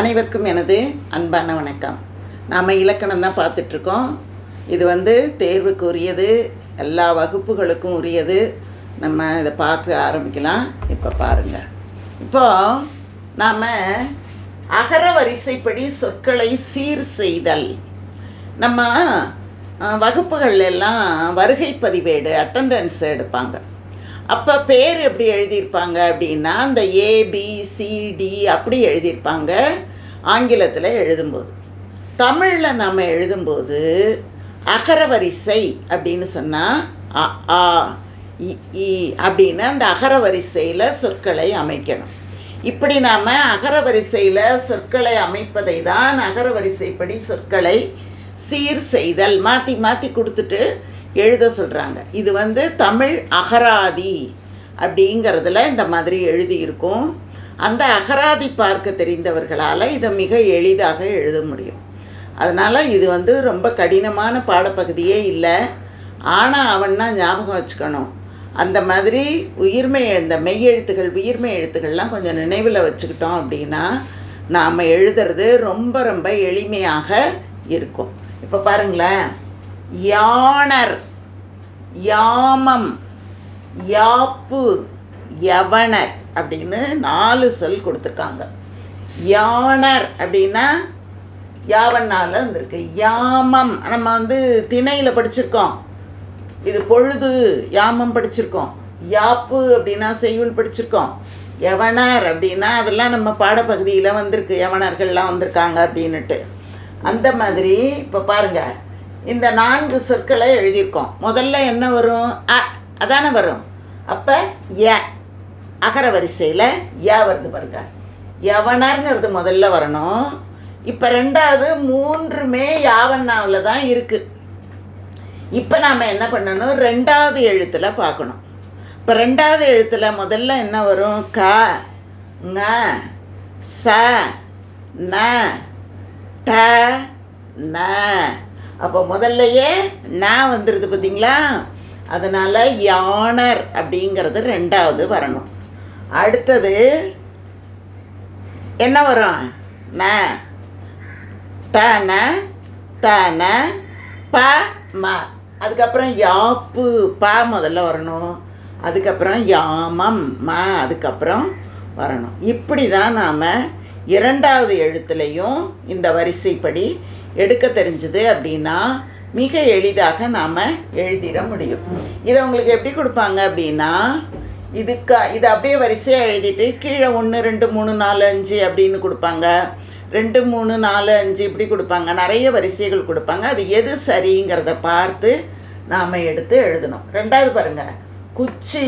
அனைவருக்கும் எனது அன்பான வணக்கம். நாம் இலக்கணம் தான் பார்த்துட்ருக்கோம். இது வந்து தேர்வுக்கு உரியது எல்லா வகுப்புகளுக்கும் உரியது. நம்ம இதை பார்க்க ஆரம்பிக்கலாம். இப்போ பாருங்கள் இப்போது நாம் அகர வரிசைப்படி சொற்களை சீர் செய்தல். நம்ம வகுப்புகள் எல்லாம் வருகை பதிவேடு அட்டண்டன்ஸ் எடுப்பாங்க. அப்போ பேர் எப்படி எழுதியிருப்பாங்க அப்படின்னா அந்த ஏபிசிடி அப்படி எழுதியிருப்பாங்க ஆங்கிலத்தில் எழுதும்போது. தமிழில் நாம் எழுதும்போது அகரவரிசை அப்படின்னு சொன்னால் அ ஆ இ அப்படின்னு அந்த அகரவரிசையில் சொற்களை அமைக்கணும். இப்படி நாம் அகரவரிசையில் சொற்களை அமைப்பதை தான் அகரவரிசைப்படி சொற்களை சீர் செய்தல் மாற்றி மாற்றி கொடுத்துட்டு எழுத சொல்கிறாங்க இது வந்து தமிழ் அகராதி அப்படிங்கிறதுல இந்த மாதிரி எழுதியிருக்கும் அந்த அகராதி பார்க்க தெரிந்தவர்களால் இதை மிக எளிதாக எழுத முடியும். அதனால் இது வந்து ரொம்ப கடினமான பாடப்பகுதியே இல்லை. ஆனால் அவன்னா ஞாபகம் வச்சுக்கணும். அந்த மாதிரி உயிர்மை இந்த மெய்யெழுத்துகள் உயிர்மை எழுத்துக்கள்லாம் கொஞ்சம் நினைவில் வச்சுக்கிட்டோம் அப்படின்னா நாம் எழுதுறது ரொம்ப ரொம்ப எளிமையாக இருக்கும். இப்போ பாருங்களேன். யாணர் யாமம் யாப்பு யவனர் அப்படின்னு நாலு சொல் கொடுத்துருக்காங்க யானர் அப்படின்னா யாவனால் வந்திருக்கு. யாமம் நம்ம வந்து திணையில் படிச்சிருக்கோம். இது பொழுது யாமம் படிச்சிருக்கோம். யாப்பு அப்படின்னா செய்யுள் படிச்சிருக்கோம். யவனர் அப்படின்னா அதெல்லாம் நம்ம பாடப்பகுதியில் வந்திருக்கு. யவனர்கள்லாம் வந்திருக்காங்க அப்படின்னுட்டு. அந்த மாதிரி இப்போ பாருங்கள் இந்த நான்கு சொற்களை எழுதியிருக்கோம். முதல்ல என்ன வரும்? அ அதானே வரும். அப்போ ய அகர வரிசையில் ய வருது பாருங்க. யவனருங்கிறது முதல்ல வரணும். இப்போ ரெண்டாவது மூன்றுமே யாவண்ணாவில் தான் இருக்குது இப்போ நாம் என்ன பண்ணணும்? ரெண்டாவது எழுத்தில் பார்க்கணும். இப்போ ரெண்டாவது எழுத்தில் முதல்ல என்ன வரும்? க ங ச ந ட ந. அப்போ முதல்லையே நான் வந்துடுது பார்த்தீங்களா அதனால் யானர் அப்படிங்கிறது ரெண்டாவது வரணும். அடுத்தது என்ன வரும்? ந தன தன ப ம. அதுக்கப்புறம் யாப்பு ப முதல்ல வரணும். அதுக்கப்புறம் யாமம் ம அதுக்கப்புறம் வரணும். இப்படி தான் நாம் இரண்டாவது எழுத்துலையும் இந்த வரிசைப்படி எடுக்க தெரிஞ்சுது அப்படின்னா மிக எளிதாக நாம் எழுதிட முடியும். இதை உங்களுக்கு எப்படி கொடுப்பாங்க அப்படின்னா இதுக்கு இதை அப்படியே வரிசையாக எழுதிட்டு கீழே ஒன்று ரெண்டு மூணு நாலு அஞ்சு அப்படின்னு கொடுப்பாங்க. ரெண்டு மூணு நாலு அஞ்சு இப்படி கொடுப்பாங்க. நிறைய வரிசைகள் கொடுப்பாங்க. அது எது சரிங்கிறத பார்த்து நாம் எடுத்து எழுதணும். ரெண்டாவது பாருங்கள் குச்சி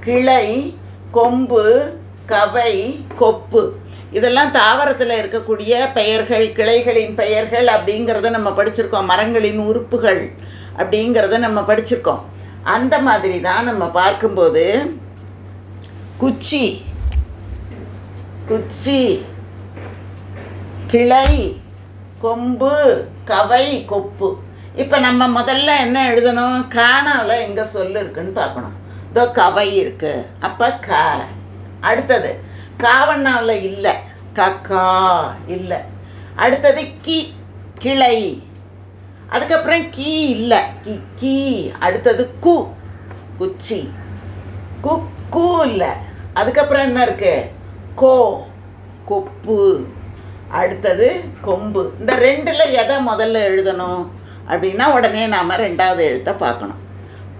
கிளை கொம்பு கவை கொப்பு. இதெல்லாம் தாவரத்தில் இருக்கக்கூடிய பெயர்கள் கிளைகளின் பெயர்கள் அப்படிங்கிறத நம்ம படிச்சிருக்கோம். மரங்களின் உறுப்புகள் அப்படிங்கிறத நம்ம படிச்சிருக்கோம். அந்த மாதிரி தான் நம்ம பார்க்கும்போது குச்சி குச்சி கிளை கொம்பு கவை கொப்பு. இப்போ நம்ம முதல்ல என்ன எழுதணும்? காணாவில் எங்கே சொல்லு இருக்குன்னு பார்க்கணும். இதோ கவை இருக்குது அப்போ க. அடுத்தது காவண்ணாவில் இல்லை. கக்கா இல்லை. அடுத்தது கி கிளை. அதுக்கப்புறம் கீ இல்லை. கி கீ. அடுத்தது கு குச்சி. கு கூ இல்லை. அதுக்கப்புறம் என்ன இருக்கு? கோ கொப்பு. அடுத்தது கொம்பு. இந்த ரெண்டில் எதை முதல்ல எழுதணும்? அப்படின்னா உடனே நாம் ரெண்டாவது எழுத்தை பார்க்கணும்.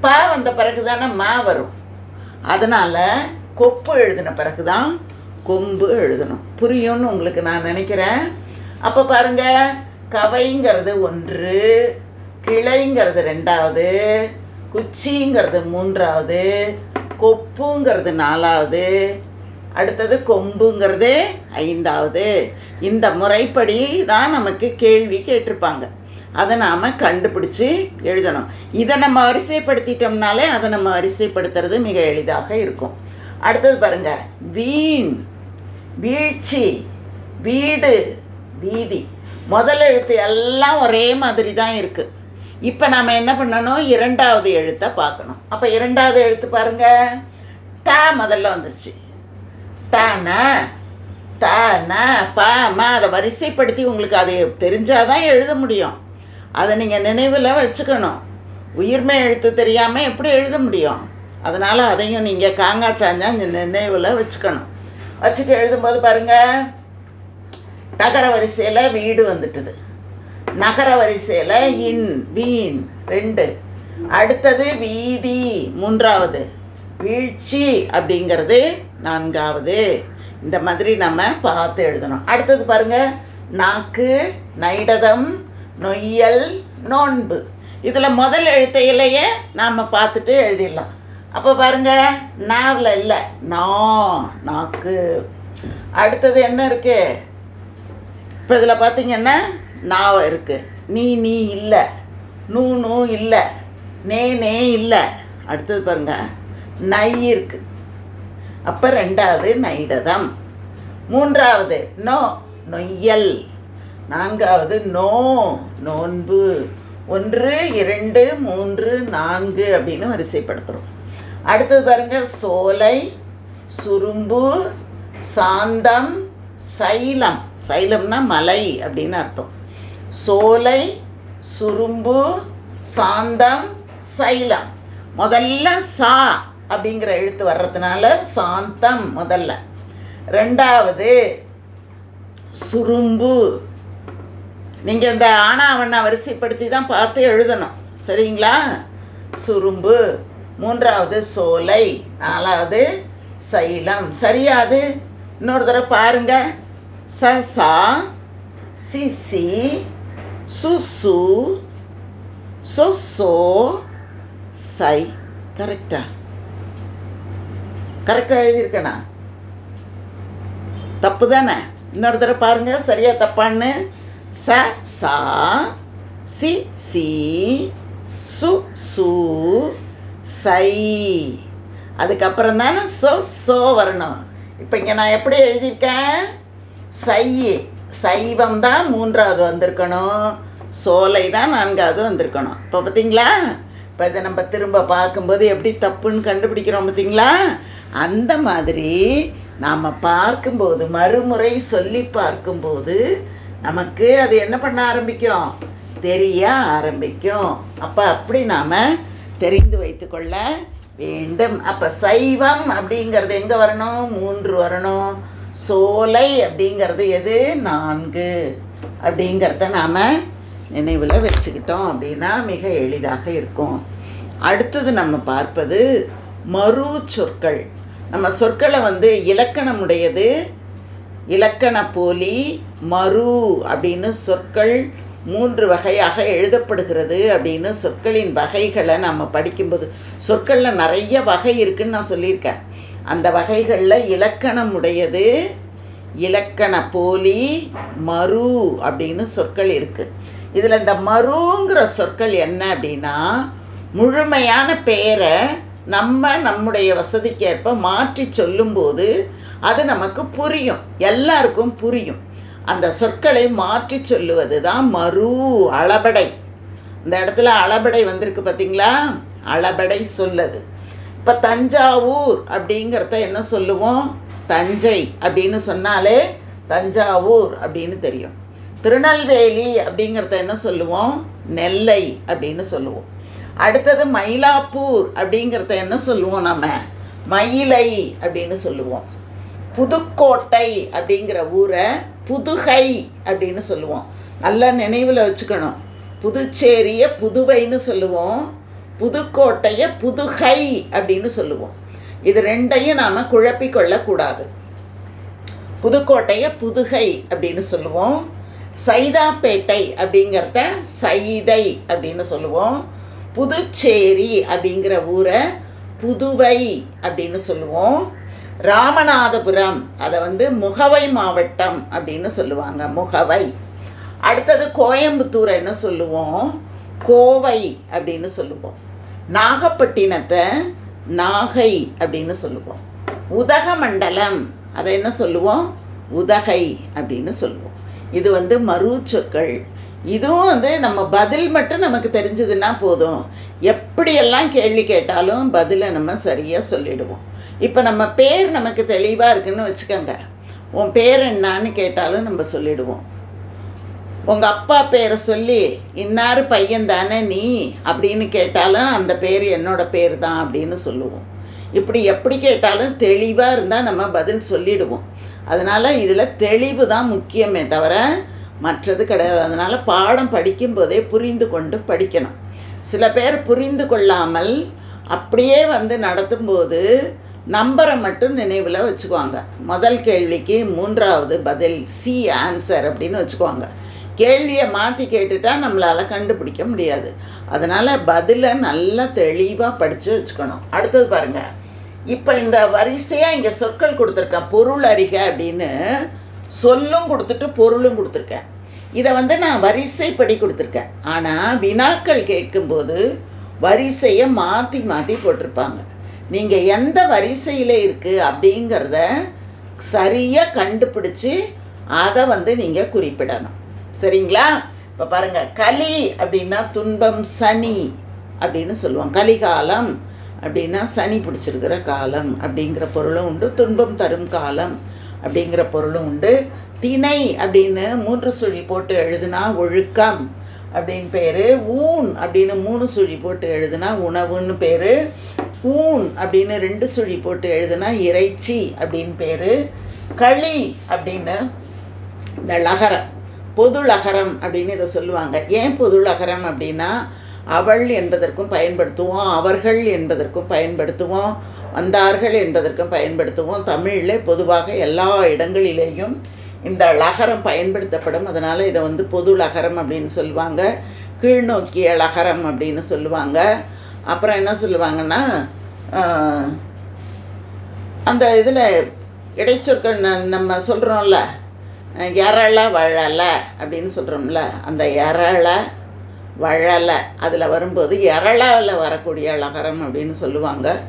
பா வந்த பிறகு தானே மா வரும். அதனால் கொப்பு எழுதின பிறகு தான் கொம்பு எழுதணும். புரியும்னு உங்களுக்கு நான் நினைக்கிறேன். அப்போ பாருங்கள் கவைங்கிறது ஒன்று கிளைங்கிறது ரெண்டாவது குச்சிங்கிறது மூன்றாவது கொப்புங்கிறது நாலாவது அடுத்தது கொம்புங்கிறது ஐந்தாவது. இந்த முறைப்படி தான் நமக்கு கேள்வி கேட்டிருப்பாங்க. அதை நாம் கண்டுபிடிச்சி எழுதணும். இதை நம்ம வரிசைப்படுத்திட்டோம்னாலே அதை நம்ம வரிசைப்படுத்துறது மிக எளிதாக இருக்கும். அடுத்தது பாருங்கள் வீண். வீழ்ச்சி வீடு வீதி. முதல் எழுத்து எல்லாம் ஒரே மாதிரி தான் இருக்குது இப்போ நாம் என்ன பண்ணணும்? இரண்டாவது எழுத்தை பார்க்கணும். அப்போ இரண்டாவது எழுத்து பாருங்க. டா முதல்ல வந்துச்சு டானா த பாமா அதை வரிசைப்படுத்தி உங்களுக்கு அது தெரிஞ்சாதான் எழுத முடியும். அதை நீங்கள் நினைவில் வச்சுக்கணும். உயிர்மை எழுத்து தெரியாமல் எப்படி எழுத முடியும்? அதனால் அதையும் நீங்கள் காங்கா சாஞ்சா நினைவில் வச்சுக்கணும். வச்சுட்டு எழுதும்போது பாருங்கள் நகர வரிசையில் வீடு வந்துட்டுது. நகர வரிசையில் இன் வீண் ரெண்டு. அடுத்தது வீதி மூன்றாவது. வீழ்ச்சி அப்படிங்கிறது நான்காவது. இந்த மாதிரி நம்ம பார்த்து எழுதணும். அடுத்தது பாருங்க. நாக்கு நைடதம் நொய்யல் நோன்பு. இதில் முதல் எழுத்தையிலேயே நாம் பார்த்துட்டு எழுதிடலாம். அப்போ பாருங்க நாவில் இல்லை. நா நாக்கு. அடுத்தது என்ன இருக்குது இப்போ இதில் பார்த்தீங்கன்னா நாவ இருக்குது நீ நீ இல்லை. நூ நூ இல்லை. நே நே இல்லை. அடுத்தது பாருங்க நை இருக்கு. அப்போ ரெண்டாவது நைடதம். மூன்றாவது நோ நொய்யல். நான்காவது நோ நோன்பு. ஒன்று இரண்டு மூன்று நான்கு அப்படின்னு வரிசைப்படுத்துகிறோம் அடுத்தது பாருங்க சோலை சுரும்பு சாந்தம் சைலம். சைலம்னா மலை அப்படின்னு அர்த்தம். சோலை சுரும்பு சாந்தம் சைலம். முதல்ல சா அப்படிங்கிற எழுத்து வர்றதுனால சாந்தம் முதல்ல. ரெண்டாவது சுரும்பு. நீங்கள் இந்த ஆனாவண்ணா வரிசைப்படுத்தி தான் பார்த்து எழுதணும். சரிங்களா? சுரும்பு. மூன்றாவது சோலை நாலாவது சைலம். சரியாது? இன்னொரு தடவை பாருங்க. ச சா சி சி சு சு சை கரெக்டா? கரெக்டாக எழுதியிருக்கேனா? தப்பு தானே? இன்னொரு தடவை பாருங்க. சரியா தப்பான்னு? ச சா சி சி சு சு சை. அதுக்கப்புறம் தானே சோ சோ வரணும். இப்போ இங்கே நான் எப்படி எழுதியிருக்கேன்? சை. சைவம் தான் மூன்றாவது வந்திருக்கணும். சோலை தான் நான்காவது வந்திருக்கணும். இப்போ பார்த்தீங்களா இப்போ இதை நம்ம திரும்ப பார்க்கும்போது எப்படி தப்புன்னு கண்டுபிடிக்கிறோம் பார்த்தீங்களா அந்த மாதிரி நாம் பார்க்கும்போது மறுமுறை சொல்லி பார்க்கும்போது நமக்கு அது என்ன பண்ண ஆரம்பிக்கும்? தெரிய ஆரம்பிக்கும். அப்போ அப்படி நாம் தெரிந்து வைத்துக்கொள்ள வேண்டும். அப்போ சைவம் அப்படிங்கிறது எங்கே வரணும்? மூன்று வரணும். சோலை அப்படிங்கிறது எது? நான்கு. அப்படிங்கிறத நாம் நினைவில் வச்சுக்கிட்டோம் அப்படின்னா மிக எளிதாக இருக்கும். அடுத்தது நம்ம பார்ப்பது மறு சொற்கள் நம்ம சொற்களை வந்து இலக்கணமுடையது. இலக்கண போலி மறு அப்படின்னு சொற்கள் மூன்று வகையாக எழுதப்படுகிறது அப்படின்னு சொற்களின் வகைகளை நம்ம படிக்கும்போது சொற்களில் நிறைய வகை இருக்குன்னு நான் சொல்லியிருக்கேன். அந்த வகைகளில் இலக்கணம் உடையது இலக்கண போலி மறு அப்படின்னு சொற்கள் இருக்குது இதில் இந்த மறுங்கிற சொற்கள் என்ன அப்படின்னா முழுமையான பெயரை நம்ம நம்முடைய வசதிக்கேற்ப மாற்றி சொல்லும்போது அது நமக்கு புரியும். எல்லாருக்கும் புரியும். அந்த சொற்களை மாற்றி சொல்லுவது தான் மறு அளபடை. இந்த இடத்துல அளபடை வந்திருக்கு பார்த்தீங்களா அளபடை சொல்லது. இப்போ தஞ்சாவூர் அப்படிங்கிறத என்ன சொல்லுவோம்? தஞ்சை அப்படின்னு சொன்னாலே தஞ்சாவூர் அப்படின்னு தெரியும். திருநெல்வேலி அப்படிங்கிறத என்ன சொல்லுவோம்? நெல்லை அப்படின்னு சொல்லுவோம். அடுத்தது மயிலாப்பூர் அப்படிங்கிறத என்ன சொல்லுவோம் நம்ம? மயிலை அப்படின்னு சொல்லுவோம். புதுக்கோட்டை அப்படிங்கிற ஊரை புதுகை அப்படின்னு சொல்லுவோம். நல்லா நினைவில் வச்சுக்கணும். புதுச்சேரியை புதுவைன்னு சொல்லுவோம். புதுக்கோட்டையை புதுகை அப்படின்னு சொல்லுவோம். இது ரெண்டையும் நாம் குழப்பிக்கொள்ளக்கூடாது புதுக்கோட்டையை புதுகை அப்படின்னு சொல்லுவோம். சைதாப்பேட்டை அப்படிங்கிறத சைதை அப்படின்னு சொல்லுவோம். புதுச்சேரி அப்படிங்கிற ஊரை புதுவை அப்படின்னு சொல்லுவோம். ராமநாதபுரம் அதை வந்து முகவை மாவட்டம் அப்படின்னு சொல்லுவாங்க முகவை. அடுத்தது கோயம்புத்தூர் என்ன சொல்லுவோம்? கோவை அப்படின்னு சொல்லுவோம். நாகப்பட்டினத்தை நாகை அப்படின்னு சொல்லுவோம். உதகமண்டலம் அதை என்ன சொல்லுவோம்? உதகை அப்படின்னு சொல்லுவோம். இது வந்து மருச்சொற்கள். இதுவும் வந்து நம்ம பதில் மட்டும் நமக்கு தெரிஞ்சதுன்னா போதும். எப்படியெல்லாம் கேள்வி கேட்டாலும் பதிலை நம்ம சரியாக சொல்லிடுவோம். இப்போ நம்ம பேர் நமக்கு தெளிவாக இருக்குன்னு வச்சுக்கோங்க. உன் பேர் என்னான்னு கேட்டாலும் நம்ம சொல்லிடுவோம். உங்கள் அப்பா பேரை சொல்லி இன்னார் பையன் தானே நீ? அப்படின்னு கேட்டாலும் அந்த பேர் என்னோடய பேர் தான் அப்படின்னு சொல்லுவோம். இப்படி எப்படி கேட்டாலும் தெளிவாக இருந்தால் நம்ம பதில் சொல்லிடுவோம். அதனால் இதில் தெளிவு தான் முக்கியமே தவிர மற்றது கிடையாது. அதனால் பாடம் படிக்கும்போதே புரிந்து கொண்டு படிக்கணும். சில பேர் புரிந்து கொள்ளாமல் அப்படியே வந்து நடத்தும்போது நம்பரை மட்டும் நினைவில் வச்சுக்குவாங்க. முதல் கேள்விக்கு மூன்றாவது பதில் சி ஆன்சர் அப்படின்னு வச்சுக்குவாங்க. கேள்வியை மாற்றி கேட்டுட்டால் நம்மளால் கண்டுபிடிக்க முடியாது. அதனால் பதிலை நல்லா தெளிவாக படித்து வச்சுக்கணும். அடுத்தது பாருங்கள் இப்போ இந்த வரிசையாக இங்கே சொற்கள் கொடுத்துருக்கேன். பொருள் அறிக அப்படின்னு சொல்லும் கொடுத்துட்டு பொருளும் கொடுத்துருக்கேன். இதை வந்து நான் வரிசைப்படி கொடுத்துருக்கேன். ஆனால் வினாக்கள் கேட்கும்போது வரிசையை மாற்றி மாற்றி போட்டிருப்பாங்க. நீங்கள் எந்த வரிசையில் இருக்குது அப்படிங்கிறத சரியாக கண்டுபிடிச்சி அதை வந்து நீங்கள் குறிப்பிடணும். சரிங்களா? இப்போ பாருங்கள் கலி அப்படின்னா துன்பம் சனி அப்படின்னு சொல்லுவோம் கலிகாலம் அப்படின்னா சனி பிடிச்சிருக்கிற காலம் அப்படிங்கிற பொருளும் உண்டு. துன்பம் தரும் காலம் அப்படிங்கிற பொருளும் உண்டு. திணை அப்படின்னு மூன்று சுழி போட்டு எழுதுனா ஒழுக்கம். அப்படின்னு பேர். ஊன் அப்படின்னு மூணு சுழி போட்டு எழுதுனா உணவுன்னு பேர். ஊன் அப்படின்னு ரெண்டு சுழி போட்டு எழுதுனா இறைச்சி அப்படின்னு பேர். களி அப்படின்னு இந்த லகரம் பொது லகரம் அப்படின்னு இதை சொல்லுவாங்க. ஏன் பொது லகரம் அப்படின்னா அவள் என்பதற்கும் பயன்படுத்துவோம் அவர்கள் என்பதற்கும் பயன்படுத்துவோம் வந்தார்கள் என்பதற்கும் பயன்படுத்துவோம். தமிழில் பொதுவாக எல்லா இடங்களிலேயும் இந்த லகரம் பயன்படுத்தப்படும். அதனால் இதை வந்து பொது லகரம் அப்படின்னு சொல்லுவாங்க. கீழ்நோக்கிய லகரம் அப்படின்னு சொல்லுவாங்க. அப்புறம் என்ன சொல்லுவாங்கன்னா அந்த இதில் இடைச்சொற்கள் ந- நம்ம சொல்கிறோம்ல எரள வழல அப்படின்னு சொல்கிறோம்ல அந்த எரள வழல அதில் வரும்போது எரளாவில் வரக்கூடிய லகரம் அப்படின்னு சொல்லுவாங்க.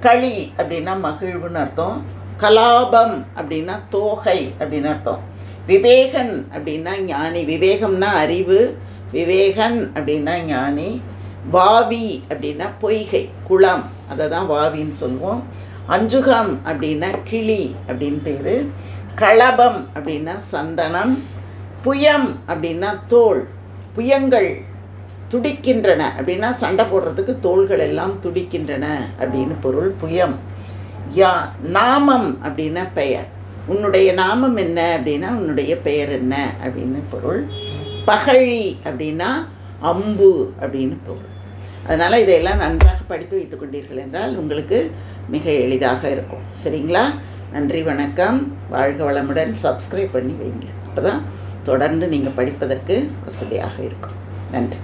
களி அப்படின்னா மகிழ்வுன்னு அர்த்தம். கலாபம் அப்படின்னா தோகை அப்படின்னு அர்த்தம். விவேகன் அப்படின்னா ஞானி. விவேகம்னா அறிவு விவேகன் அப்படின்னா ஞானி. வாவி அப்படின்னா பொய்கை குளம். அதை தான் வாவின்னு சொல்லுவோம். அஞ்சுகம் அப்படின்னா கிளி அப்படின்னு பேர். களபம் அப்படின்னா சந்தனம். புயம் அப்படின்னா தோல். புயங்கள் துடிக்கின்றன அப்படின்னா சண்டை போடுறதுக்கு தோள்கள் எல்லாம் துடிக்கின்றன அப்படின்னு பொருள். புயம். யா நாமம் அப்படின்னா பெயர். உன்னுடைய நாமம் என்ன அப்படின்னா உன்னுடைய பெயர் என்ன அப்படின்னு பொருள். பகழி அப்படின்னா அம்பு அப்படின்னு பொருள். அதனால் இதையெல்லாம் நன்றாக படித்து வைத்துக் கொண்டீர்கள் என்றால் உங்களுக்கு மிக எளிதாக இருக்கும். சரிங்களா? நன்றி வணக்கம். வாழ்க வளமுடன். சப்ஸ்கிரைப் பண்ணி வைங்க. அப்போ தான் தொடர்ந்து நீங்கள் படிப்பதற்கு வசதியாக இருக்கும். நன்றி.